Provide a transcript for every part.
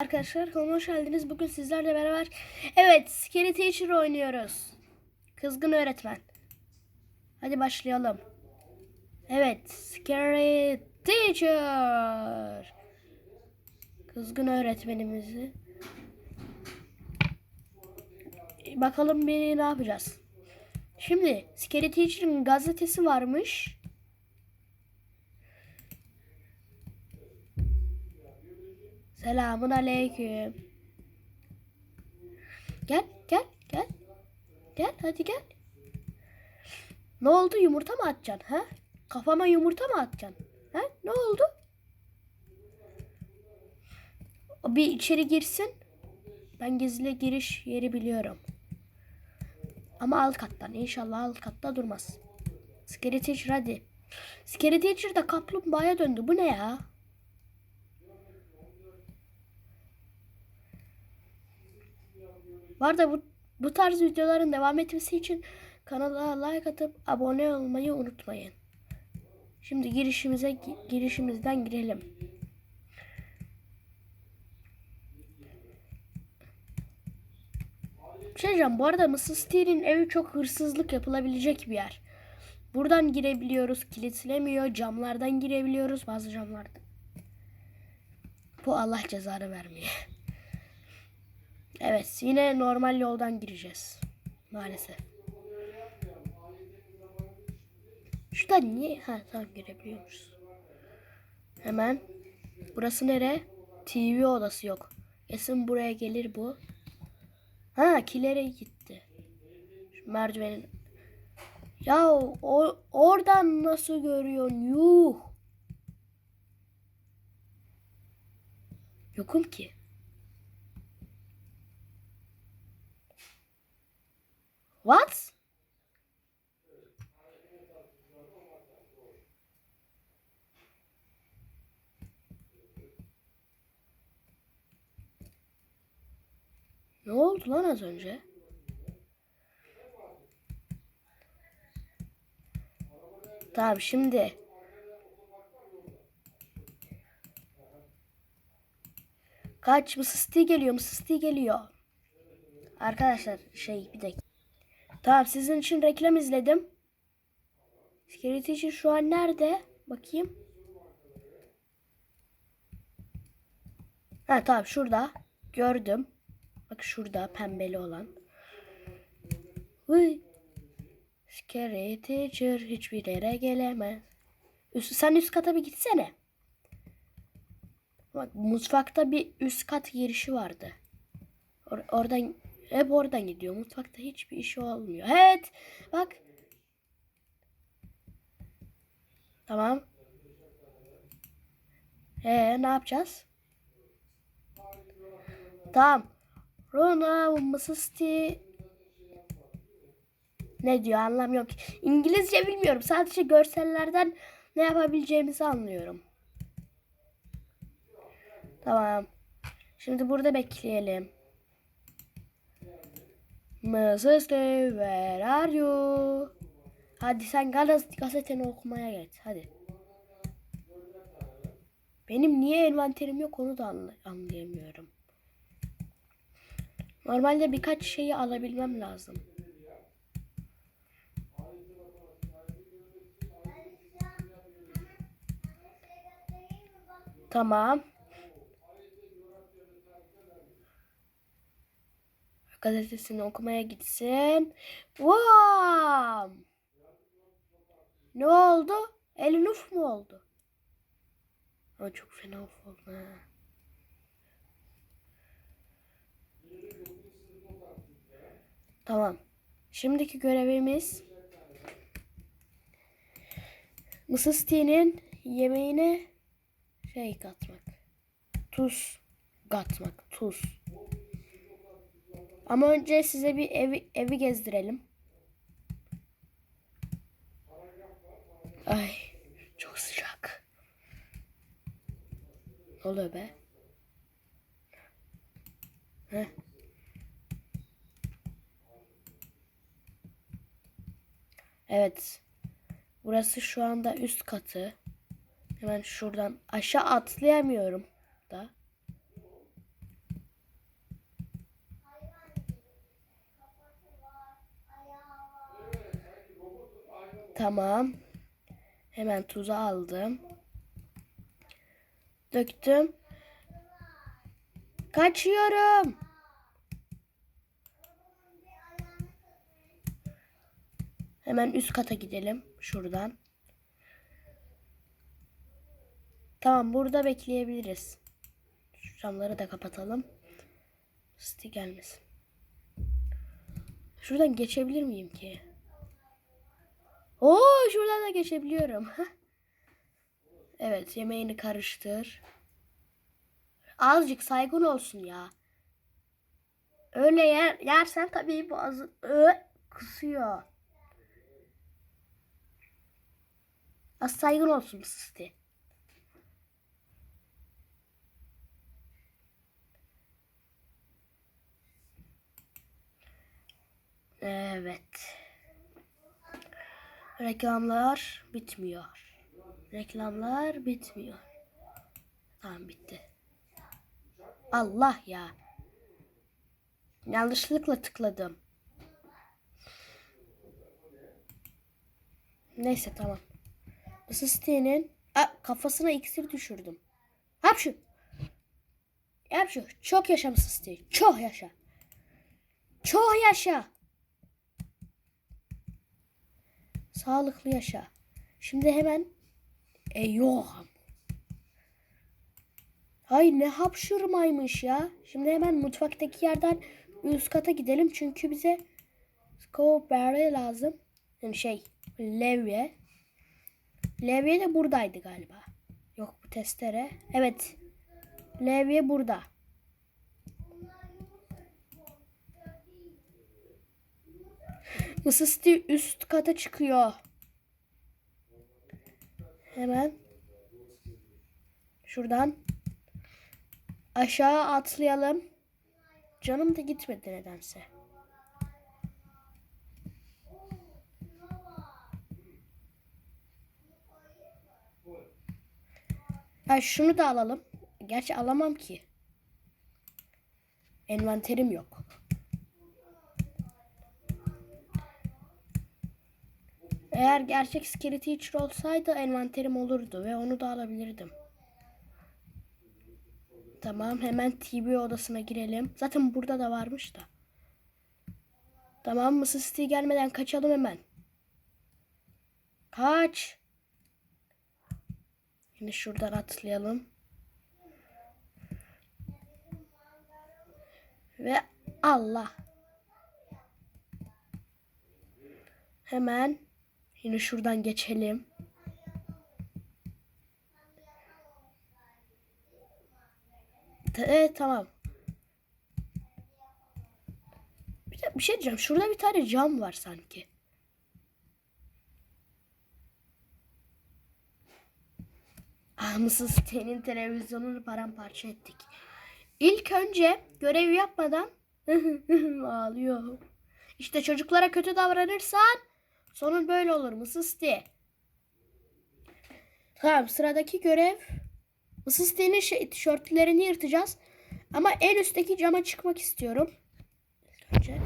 Arkadaşlar kanalıma hoş geldiniz. Bugün sizlerle beraber evet Scary Teacher oynuyoruz. Kızgın öğretmen. Hadi başlayalım. Evet Scary Teacher. Kızgın öğretmenimizi. Bakalım bir ne yapacağız. Şimdi Scary Teacher'ın gazetesi varmış. Selamun aleyküm. Gel, gel, gel. Gel, hadi gel. Ne oldu? Yumurta mı atacaksın? Ha? Kafama yumurta mı atacaksın? Ha? Ne oldu? Bir içeri girsin. Ben gizli giriş yeri biliyorum. Ama alt kattan. İnşallah alt katta durmaz. Scary Teacher hadi. Scary Teacher da kaplumbağaya döndü. Bu ne ya? Bu arada bu, bu tarz videoların devam etmesi için kanala like atıp abone olmayı unutmayın. Şimdi girişimize gi- girişimizden girelim. Bir şey diyeceğim. Bu arada Mrs. Steel'in evi çok hırsızlık yapılabilecek bir yer. Buradan girebiliyoruz. Kilitlemiyor. Camlardan girebiliyoruz. Bazı camlardan. Bu Allah cezanı vermiyor. Evet yine normal yoldan gireceğiz. Maalesef. Şuradan niye? Ha tamam girebiliyormuşuz. Hemen. Burası nere? TV odası yok. Kesin buraya gelir bu. Ha kilere gitti. Şu merdivenin. Ya o, oradan nasıl görüyorsun? Yuh. Yokum ki. What? Ne oldu lan az önce? Tamam şimdi. Kaç mısısti geliyor mısısti geliyor. Arkadaşlar şey bir dakika. Tamam sizin için reklam izledim. Scary Teacher şu an nerede? Bakayım. Ha tamam şurada. Gördüm. Bak şurada pembeli olan. Uy. Scary Teacher hiçbir yere gelemez. Üst, sen üst kata bir gitsene. Bak mutfakta bir üst kat girişi vardı. Or- oradan hep oradan gidiyor. Mutfakta hiçbir işi olmuyor. Evet. Bak. Tamam. Ee ne yapacağız? Tamam. Rona Mısısti ne diyor anlamıyorum ki. İngilizce bilmiyorum. Sadece görsellerden ne yapabileceğimizi anlıyorum. Tamam. Şimdi burada bekleyelim. Mrs. where are you? Hadi sen gaz gazeteni okumaya geç. Hadi. Benim niye envanterim yok onu da anla- anlayamıyorum. Normalde birkaç şeyi alabilmem lazım. Tamam. Gazetesini okumaya gitsin. Wow! Ne oldu? Elin uf mu oldu? Ama çok fena uf oldu. ha. Tamam. Şimdiki görevimiz Mrs. T'nin yemeğine şey katmak. Tuz katmak. Tuz. Ama önce size bir evi, evi gezdirelim. Ay çok sıcak. Ne oluyor be? Heh. Evet. Burası şu anda üst katı. Hemen şuradan aşağı atlayamıyorum da. Tamam. Hemen tuzu aldım. Döktüm. Kaçıyorum. Hemen üst kata gidelim. Şuradan. Tamam burada bekleyebiliriz. Şu camları da kapatalım. Siti gelmesin. Şuradan geçebilir miyim ki? Oo şuradan da geçebiliyorum. evet yemeğini karıştır. Azıcık saygın olsun ya. Öyle yer, yersen tabii boğazın ö, kısıyor. Az saygın olsun Sisti. Evet. Reklamlar bitmiyor. Reklamlar bitmiyor. Tamam bitti. Allah ya. Yanlışlıkla tıkladım. Neyse tamam. Asistenin kafasına iksir düşürdüm. Yap şu. Yap şu. Çok yaşa Mısısti. Çok yaşa. Çok yaşa. Sağlıklı yaşa. Şimdi hemen e yok. Hay ne hapşırmaymış ya. Şimdi hemen mutfaktaki yerden üst kata gidelim. Çünkü bize Scoberry lazım. Yani şey levye. Levye de buradaydı galiba. Yok bu testere. Evet. Levye burada. Mısısti üst kata çıkıyor. Hemen. Şuradan. Aşağı atlayalım. Canım da gitmedi nedense. Ha, şunu da alalım. Gerçi alamam ki. Envanterim yok. Eğer gerçek Scary Teacher olsaydı envanterim olurdu ve onu da alabilirdim. Tamam hemen TV odasına girelim. Zaten burada da varmış da. Tamam Mrs. Steve gelmeden kaçalım hemen. Kaç. Yine şuradan atlayalım. Ve Allah. Hemen yine şuradan geçelim. Evet tamam. Bir, bir şey diyeceğim. Şurada bir tane cam var sanki. Mısın senin televizyonunu paramparça ettik. İlk önce görev yapmadan ağlıyor. İşte çocuklara kötü davranırsan sonun böyle olur Mısısti. Tamam sıradaki görev Mısısti'nin şey, tişörtlerini yırtacağız. Ama en üstteki cama çıkmak istiyorum. Önce.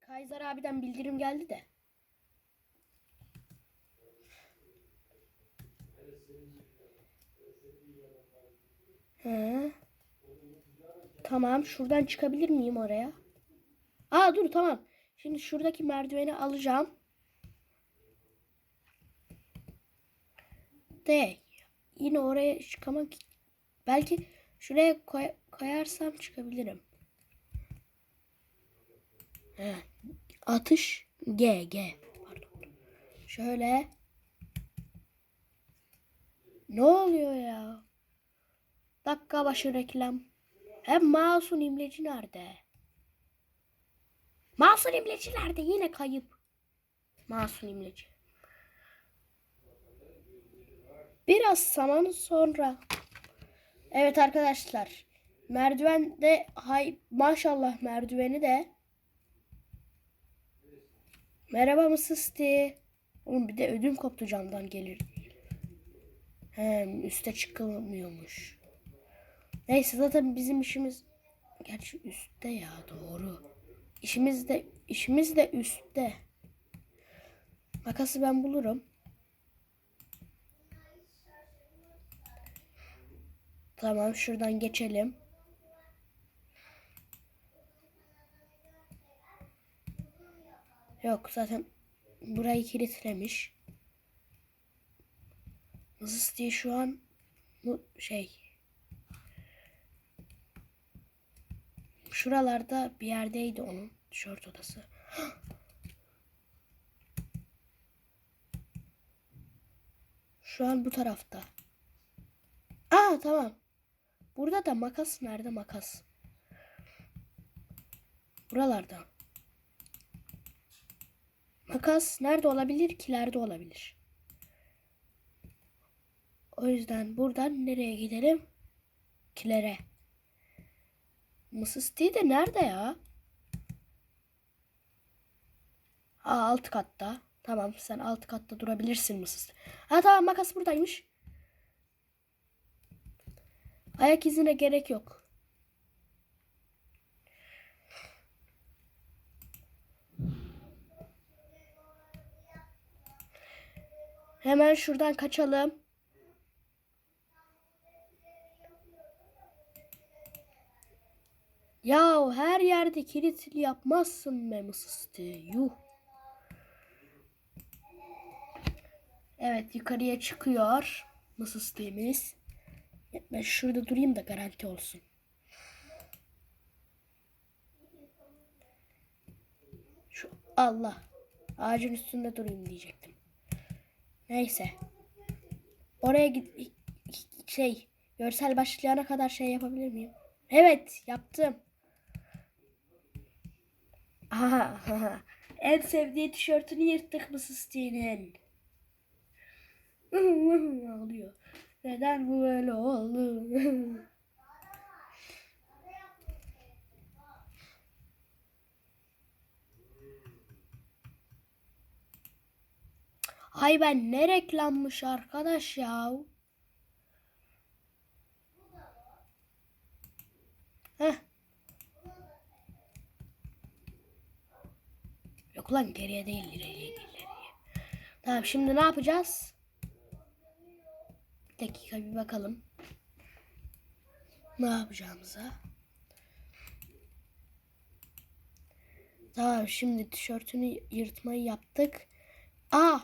Kaiser abiden bildirim geldi de. He. Tamam şuradan çıkabilir miyim oraya? Aa dur tamam. Şimdi şuradaki merdiveni alacağım. De yine oraya çıkamak belki şuraya koy, koyarsam çıkabilirim. He. Atış G G pardon. Şöyle ne oluyor ya? Dakika başı reklam. Hem Masum imleci nerede? Masum imleci nerede? Yine kayıp. Masum imleci. Biraz zaman sonra. Evet arkadaşlar. Merdiven de hay maşallah merdiveni de. Merhaba Mısısti. Oğlum bir de ödüm koptu camdan gelir. Hem üste çıkılmıyormuş. Neyse zaten bizim işimiz gerçi üstte ya doğru. İşimiz de işimiz de üstte. Makası ben bulurum. Tamam şuradan geçelim. Yok zaten burayı kilitlemiş. Nasıl diye şu an bu şey şuralarda bir yerdeydi onun tişört odası. Şu an bu tarafta. Aa tamam. Burada da makas nerede makas? Buralarda. Makas nerede olabilir? Kilerde olabilir. O yüzden buradan nereye gidelim? Kilere. Mısız değil de nerede ya? Aa alt katta. Tamam sen alt katta durabilirsin mısız? Ha tamam makas buradaymış. Ayak izine gerek yok. Hemen şuradan kaçalım. Ya her yerde kilitli yapmazsın be mısıstı. Yuh. Evet yukarıya çıkıyor mısıstığımız. Ben şurada durayım da garanti olsun. Şu Allah. Ağacın üstünde durayım diyecektim. Neyse. Oraya git şey görsel başlayana kadar şey yapabilir miyim? Evet yaptım. En sevdiği tişörtünü yırttık mı Sti'nin? Ağlıyor. Neden bu böyle oldu? Ay ben ne reklammış arkadaş ya. Heh. Yok lan geriye değil ileriye ileriye. Tamam şimdi ne yapacağız? Bir dakika bir bakalım. Ne yapacağımıza. Tamam şimdi tişörtünü yırtmayı yaptık. Aa!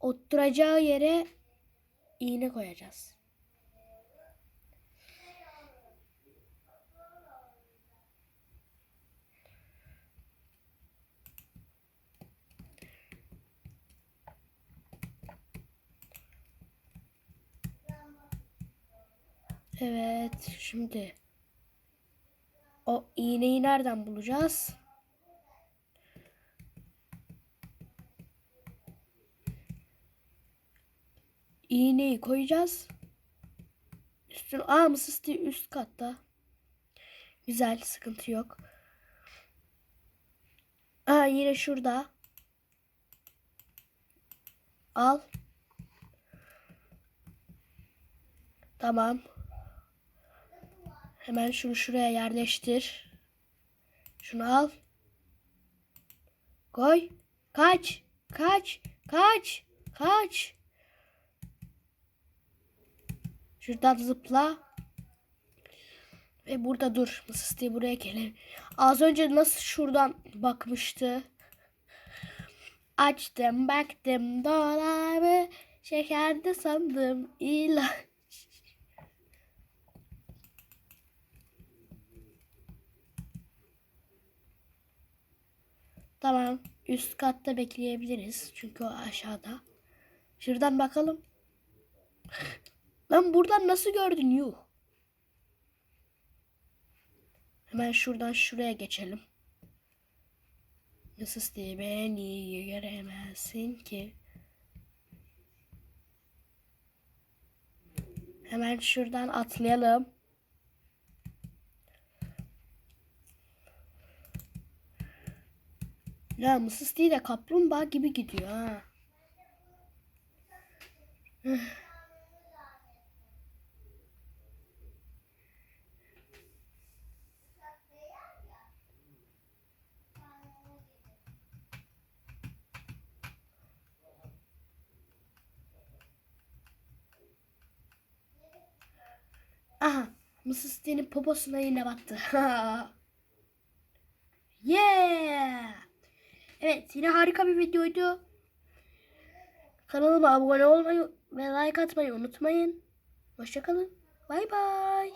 Oturacağı yere iğne koyacağız. Evet şimdi o iğneyi nereden bulacağız? İğneyi koyacağız. Üstün aa mısıstı üst katta. Güzel sıkıntı yok. Aa yine şurada. Al. Tamam. Hemen şunu şuraya yerleştir. Şunu al. Koy. Kaç. Kaç. Kaç. Kaç. Şuradan zıpla. Ve burada dur. Mısıstı buraya gelelim. Az önce nasıl şuradan bakmıştı. Açtım baktım dolabı. Şekerde sandım ilaç. Tamam. Üst katta bekleyebiliriz. Çünkü o aşağıda. Şuradan bakalım. Lan buradan nasıl gördün yuh? Hemen şuradan şuraya geçelim. Nasıl diye beni göremezsin ki. Hemen şuradan atlayalım. Ya mısız değil de kaplumbağa gibi gidiyor ha. Aha, mısız poposuna yine battı. Evet yine harika bir videoydu. Kanalıma abone olmayı ve like atmayı unutmayın. Hoşçakalın. Bay bay.